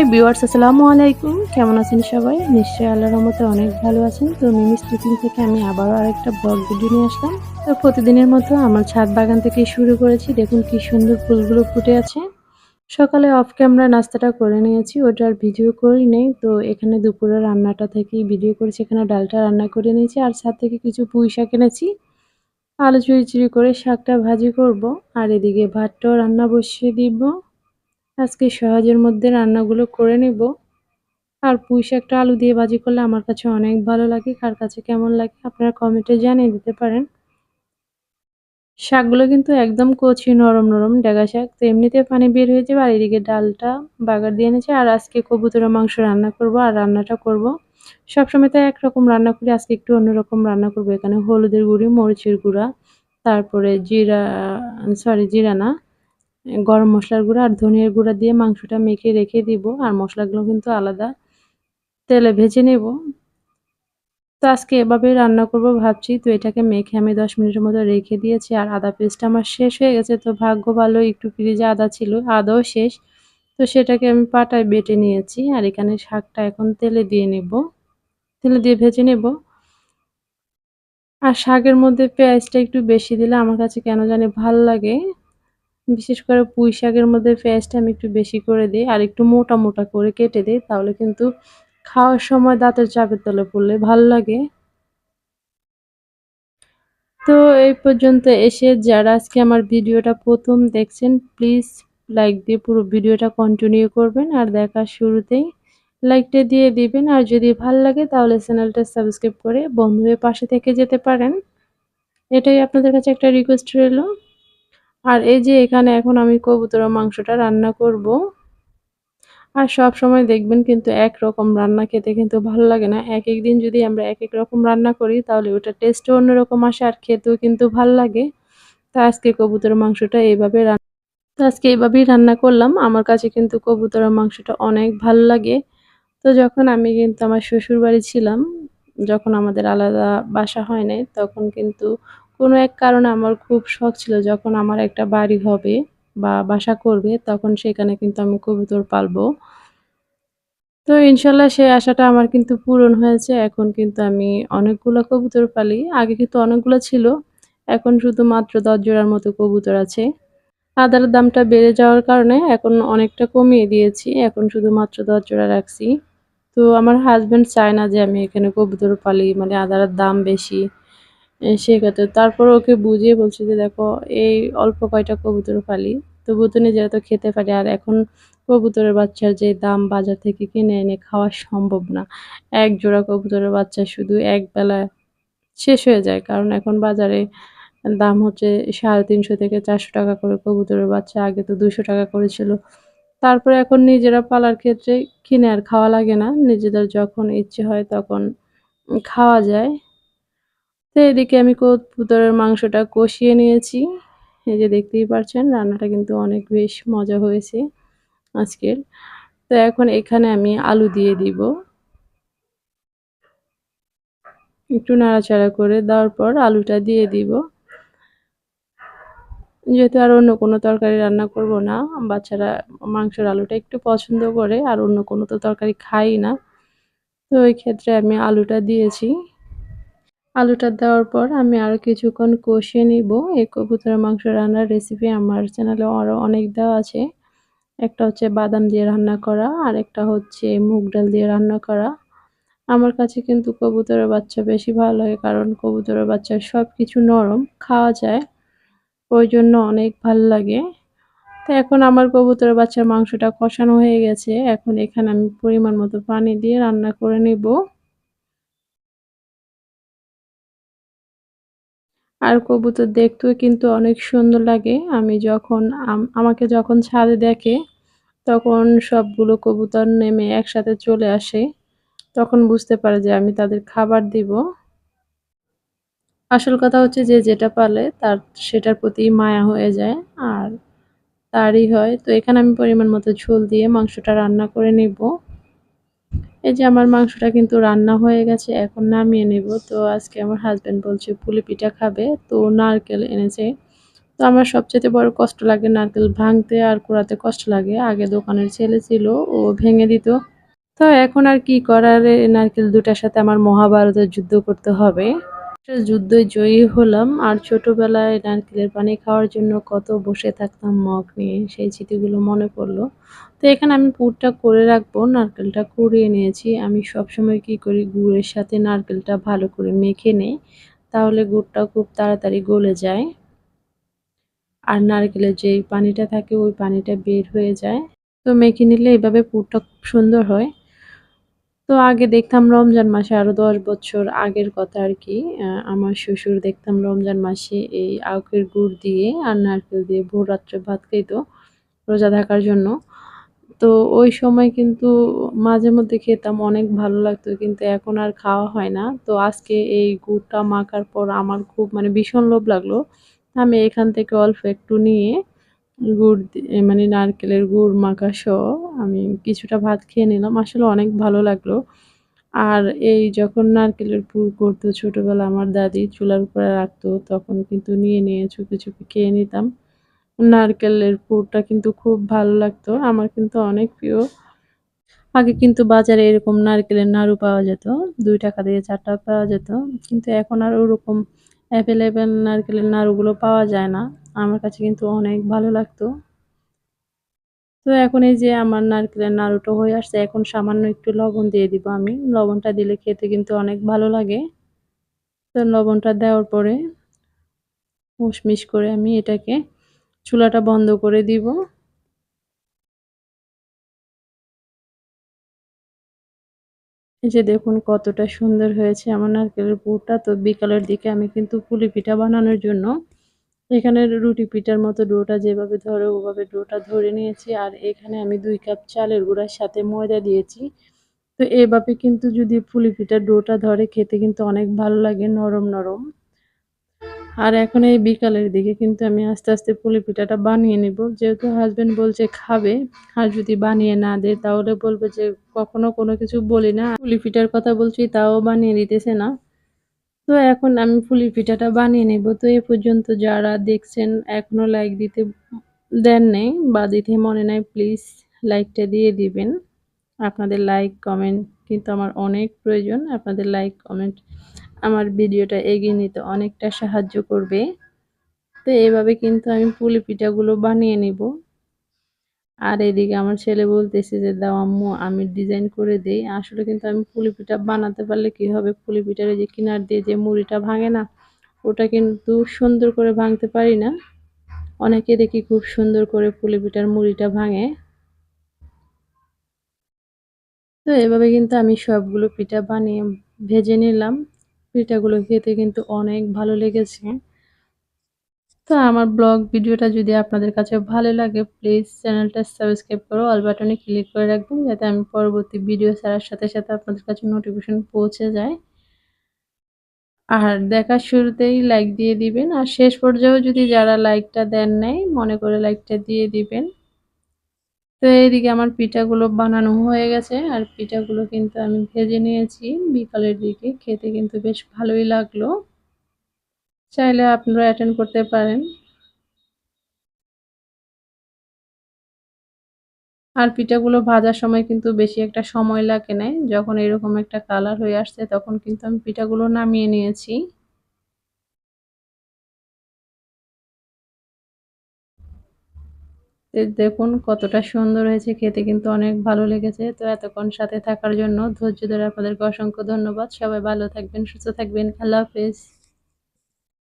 Hi viewers আসসালামু আলাইকুম। কেমন আছেন সবাই? নিশ্চয়ই আল্লাহর রহমতে অনেক ভালো আছেন। তো মিমিস টিফিন থেকে আমি আবারও আরেকটা ব্লগ ভিডিও নিয়ে আসলাম। তো প্রতিদিনের মতো আমার ছাদ বাগান থেকে শুরু করেছি। দেখুন কি সুন্দর ফুলগুলো ফুটে আছে। সকালে অফ ক্যামেরা নাস্তাটা করে নিয়েছি ওটার ভিডিও করি নেই। তো এখানে দুপুরে রান্নাটা থেকেই ভিডিও করেছি, এখানে ডালটা রান্না করে নিয়েছি। আর ছাদ থেকে কিছু পুঁই শাক এনেছি। আলু চুরি চুরি করে শাকটা ভাজি করব। আর এদিকে ভাতটাও রান্না বসিয়ে দিব। আজকে সহজের মধ্যে রান্নাগুলো করে নেব। আর পুঁই শাকটা আলু দিয়ে ভাজি করলে আমার কাছে অনেক ভালো লাগে। কার কাছে কেমন লাগে আপনারা কমেন্টে জানিয়ে দিতে পারেন। শাকগুলো কিন্তু একদম কচি, নরম নরম ডেগা শাক। তো এমনিতে পানি বের হয়ে যাবে আর এদিকে ডালটা বাগার দিয়ে এনেছে। আর আজকে কবুতরের মাংস রান্না করব আর রান্নাটা করব। সবসময় তো একরকম রান্না করি, আজকে একটু অন্যরকম রান্না করব। এখানে হলুদের গুঁড়ি, মরিচের গুঁড়া, তারপরে জিরা সরি জিরা না গরম মশলার গুঁড়া আর ধনিয়ার গুঁড়া দিয়ে মাংসটা মেখে রেখে দিব। আর মশলাগুলো কিন্তু আলাদা তেলে ভেজে নেব। তো আজকে এভাবেই রান্না করব ভাবছি। তো এটাকে মেখে আমি দশ মিনিটের মতো রেখে দিয়েছি। আর আদা পেস্ট আমার শেষ হয়ে গেছে। তো ভাগ্য ভালো, একটু ফ্রিজে আদা ছিল, আদাও শেষ। তো সেটাকে আমি পাটায় বেটে নিয়েছি। আর এখানে শাকটা এখন তেলে দিয়ে নেব। তেলে দিয়ে ভেজে নেব। আর শাকের মধ্যে পেঁয়াজটা একটু বেশি দিলে আমার কাছে কেন জানি ভালো লাগে। বিশেষ করে পুঁই শাকের মধ্যে পেঁয়াজটা আমি একটু বেশি করে দিই আর একটু মোটা মোটা করে কেটে দিই, তাহলে কিন্তু খাওয়ার সময় দাঁতের চাপের তলে পড়লে ভালো লাগে। তো এই পর্যন্ত এসে যারা আজকে আমার ভিডিওটা প্রথম দেখছেন, প্লিজ লাইক দিয়ে পুরো ভিডিওটা কন্টিনিউ করবেন আর দেখার শুরুতেই লাইকটা দিয়ে দিবেন। আর যদি ভালো লাগে তাহলে চ্যানেলটা সাবস্ক্রাইব করে বন্ধু হয়ে পাশে থেকে যেতে পারেন। এটাই আপনাদের কাছে একটা রিকোয়েস্ট রইল। আর এই যে এখানে এখন আমি কবুতরের মাংসটা রান্না করব। আর সব সময় দেখবেন কিন্তু এক রকম রান্না খেতে কিন্তু ভালো লাগে না। এক এক দিন যদি আমরা এক এক রকম রান্না করি, তাহলে ওটা টেস্টও অন্যরকম আসে আর খেতেও কিন্তু ভালো লাগে। তা আজকে কবুতরের মাংসটা এইভাবে রান্না তো আজকে এইভাবেই রান্না করলাম। আমার কাছে কিন্তু কবুতরের মাংসটা অনেক ভালো লাগে। তো যখন আমি কিন্তু আমার শ্বশুর বাড়ি ছিলাম, যখন আমাদের আলাদা বাসা হয় নাই, তখন কিন্তু কোনো এক কারণে আমার খুব শখ ছিল যখন আমার একটা বাড়ি হবে বা বাসা করবে, তখন সেখানে কিন্তু আমি কবুতর পালবো। তো ইনশাল্লাহ সেই আশাটা আমার কিন্তু পূরণ হয়েছে। এখন কিন্তু আমি অনেকগুলো কবুতর পালি। আগে কিন্তু অনেকগুলো ছিল। এখন শুধু মাত্র দশ জোড়ার মতো কবুতর আছে। আদার দামটা বেড়ে যাওয়ার কারণে এখন অনেকটা কমিয়ে দিয়েছি। এখন শুধুমাত্র দশ জোড়া রাখছি। তো আমার হাজব্যান্ড চায় না যে আমি এখানে কবুতর পালি মানে আদার দাম বেশি। সেক্ষেত্রে তারপর ওকে বুঝিয়ে বলছি যে, দেখো, এই অল্প কয়টা কবুতর পালি তবু তো নিজেরা তো খেতে পারি। আর এখন কবুতরের বাচ্চার যে দাম বাজার থেকে কিনে এনে খাওয়া সম্ভব না। এক জোড়া কবুতরের বাচ্চা শুধু এক বেলা শেষ হয়ে যায়। কারণ এখন বাজারে দাম হচ্ছে সাড়ে তিনশো থেকে চারশো টাকা করে কবুতরের বাচ্চা। আগে তো দুশো টাকা করেছিল তারপরে এখন নিজেরা পালার ক্ষেত্রে কিনে আর খাওয়া লাগে না। নিজেদের যখন ইচ্ছে হয় তখন খাওয়া যায়। তো এদিকে আমি কবুতরের মাংসটা কষিয়ে নিয়েছি। এই যে দেখতেই পাচ্ছেন রান্নাটা কিন্তু অনেক বেশ মজা হয়েছে আজকের। তো এখন এখানে আমি আলু দিয়ে দিব। একটু নাড়াচাড়া করে দেওয়ার পর আলুটা দিয়ে দিব। যেহেতু আর অন্য কোনো তরকারি রান্না করব না, বাচ্চারা মাংসের আলুটা একটু পছন্দ করে, আর অন্য কোনো তো তরকারি খাই না। তো ওই ক্ষেত্রে আমি আলুটা দিয়েছি। আলুটা দেওয়ার পর আমি আরও কিছুক্ষণ কষিয়ে নিব। এই কবুতরের মাংস রান্নার রেসিপি আমার চ্যানেলে আরও অনেক দেওয়া আছে। একটা হচ্ছে বাদাম দিয়ে রান্না করা, আর একটা হচ্ছে মুগ ডাল দিয়ে রান্না করা। আমার কাছে কিন্তু কবুতরের বাচ্চা বেশি ভালো লাগে, কারণ কবুতরের বাচ্চা সব কিছু নরম, খাওয়া যায়, ওই জন্য অনেক ভালো লাগে। তো এখন আমার কবুতরের বাচ্চার মাংসটা কষানো হয়ে গেছে। এখন এখানে আমি পরিমাণ মতো পানি দিয়ে রান্না করে নেব। আর কবুতর দেখতেও কিন্তু অনেক সুন্দর লাগে। আমি যখন আমাকে যখন ছাদে দেখে, তখন সবগুলো কবুতর নেমে একসাথে চলে আসে। তখন বুঝতে পারে যে আমি তাদের খাবার দিব। আসল কথা হচ্ছে যে যেটা পালে তার, সেটার প্রতি মায়া হয়ে যায় আর তারই হয়। তো এখানে আমি পরিমাণ মতো ঝোল দিয়ে মাংসটা রান্না করে নেব। এই যে আমার মাংসটা কিন্তু রান্না হয়ে গেছে, এখন নামিয়ে নেব। তো আজকে আমার হাজব্যান্ড বলছে, পুলি পিঠা খাবে? তো নারকেল এনেছে। তো আমার সবচেয়ে বড় কষ্ট লাগে নারকেল ভাঙতে আর কুড়াতে কষ্ট লাগে। আগে দোকানের ছেলে ছিল, ও ভেঙে দিত। তো এখন আর কি করার? নারকেল দুটার সাথে আমার মহাভারতের যুদ্ধ করতে হবে। যুদ্ধে জয়ী হলাম, আর ছোটবেলায় নারকেলের পানি খাওয়ার জন্য কত বসে থাকতাম মগ নিয়ে, সেই স্মৃতিগুলো মনে পড়ল। তো এখানে আমি পুরটা করে রাখব, নারকেলটা কুড়িয়ে নিয়েছি। আমি সবসময় কি করি, গুড়ের সাথে নারকেলটা ভালো করে মেখে নেই, তাহলে গুড়টা খুব তাড়াতাড়ি গলে যায়। আর নারকেলের যে পানিটা থাকে, ওই পানিটা বের হয়ে যায়। তো মেখে নিলে এভাবে পুরটা খুব সুন্দর হয়। তো আগে দেখতাম রমজান মাসে আরও দশ বছর আগের কথা আর কি আমার শ্বশুর দেখতাম রমজান মাসে এই আখের গুড় দিয়ে আর নারকেল দিয়ে ভোর রাত্রে ভাত খাইতো রোজা থাকার জন্য। তো ওই সময় কিন্তু মাঝে মধ্যে খেতাম, অনেক ভালো লাগতো, কিন্তু এখন আর খাওয়া হয় না। তো আজকে এই গুড়টা মাখার পর আমার খুব মানে ভীষণ লোভ লাগল। আমি এখান থেকে অল্প একটু নিয়ে গুড় মানে নারকেলের গুড় মাখা সহ আমি কিছুটা ভাত খেয়ে নিলাম। আসলে অনেক ভালো লাগল। আর এই যখন নারকেলের পুর করতো ছোটোবেলা, আমার দাদি চুলার উপরে রাখতো, তখন কিন্তু নিয়ে নিয়ে চুপি চুপি খেয়ে নিতাম। নারকেলের পুরটা কিন্তু খুব ভালো লাগতো। আমার কিন্তু অনেক প্রিয়। আগে কিন্তু বাজারে এরকম নারকেলের নাড়ু পাওয়া যেত। দুই টাকা দিয়ে চারটা পাওয়া যেত। কিন্তু এখন আর ওরকম অ্যাভেলেবেল নারকেলের নাড়ুগুলো পাওয়া যায় না। আমার কাছে কিন্তু অনেক ভালো লাগতো। তো এখন এই যে আমার নারকেলের নাড়ুটা হয়ে আসছে, এখন সামান্য একটু লবণ দিয়ে দিব আমি। লবণটা দিলে খেতে কিন্তু অনেক ভালো লাগে। তো লবণটা দেওয়ার পরে উশমিশ করে আমি এটাকে চুলাটা বন্ধ করে দিব। এই যে দেখুন কতটা সুন্দর হয়েছে আমার নারকেলের পুরটা। তো বিকালের দিকে আমি কিন্তু পুলি পিঠা বানানোর জন্য এখানে রুটি পিঠার মতো ডোটা যেভাবে ধরে ওভাবে ডোটা ধরে নিয়েছি। আর এখানে আমি দুই কাপ চালের গুঁড়ার সাথে ময়দা দিয়েছি। তো এভাবে কিন্তু যদি পুলি পিঠার ডোটা ধরে খেতে কিন্তু অনেক ভালো লাগে নরম নরম। আর এখন এই বিকালের দিকে কিন্তু আমি আস্তে আস্তে পুলি পিঠাটা বানিয়ে নেব। যেহেতু হাজব্যান্ড বলছে খাবে, আর যদি বানিয়ে না দেয় তাহলে বলবে যে কখনো কোনো কিছু বলি না। পুলি পিঠার কথা বলছি তাও বানিয়ে দিতেছে না। তো এখন আমি পুলি পিঠাটা বানিয়ে নেব। তো এ পর্যন্ত যারা দেখছেন এখনও লাইক দিতে দেন নেই বা দিতে মনে নাই প্লিজ লাইকটা দিয়ে দিবেন। আপনাদের লাইক কমেন্ট কিন্তু আমার অনেক প্রয়োজন। আপনাদের লাইক কমেন্ট আমার ভিডিওটা এগিয়ে নিতে অনেকটা সাহায্য করবে। তো এইভাবে কিন্তু আমি পুলি পিঠাগুলো বানিয়ে নিব। আর এদিকে আমার ছেলে বলতেছে যে, দাও আম্মু, আমি ডিজাইন করে দেই। আসলে কিন্তু আমি পুলি পিঠা বানাতে পারলে কি হবে? পুলি পিঠার যে কিনার দিয়ে যে মুড়িটা ভাঙে না, ওটা কিন্তু সুন্দর করে ভাঙতে পারি না। অনেকে দেখি খুব সুন্দর করে পুলি পিঠার মুড়িটা ভাঙে। তো এভাবে কিন্তু আমি সবগুলো পিঠা বানিয়ে ভেজে নিলাম। পিঠাগুলো খেতে কিন্তু অনেক ভালো লেগেছে। তো আমার ব্লগ ভিডিওটা যদি আপনাদের কাছে ভালো লাগে প্লিজ চ্যানেলটা সাবস্ক্রাইব করো অল বাটনে ক্লিক করে রাখবেন যাতে আমি পরবর্তী ভিডিও ছাড়ার সাথে সাথে আপনাদের কাছে নোটিফিকেশন পৌঁছে যায়। আর দেখার শুরুতেই লাইক দিয়ে দিবেন আর শেষ পর্যায়েও যদি যারা লাইকটা দেন নাই মনে করে লাইকটা দিয়ে দিবেন। তো এইদিকে আমার পিঠাগুলো বানানো হয়ে গেছে, আর পিঠাগুলো কিন্তু আমি ভেজে নিয়েছি। বিকালের দিকে খেতে কিন্তু বেশ ভালোই লাগল। চাইলে আপনারা অ্যাটেন্ড করতে পারেন। আর পিঠাগুলো ভাজার সময় কিন্তু বেশি একটা সময় লাগে নাই যখন এরকম একটা কালার হয়ে আসছে, তখন কিন্তু আমি পিঠাগুলো নামিয়ে নিয়েছি। দেখুন কতটা সুন্দর হয়েছে, খেতে কিন্তু অনেক ভালো লেগেছে। তো এতক্ষণ সাথে থাকার জন্য ধৈর্য ধরে আপনাদেরকে অসংখ্য ধন্যবাদ। সবাই ভালো থাকবেন, সুস্থ থাকবেন। আল্লাহ হাফেজ।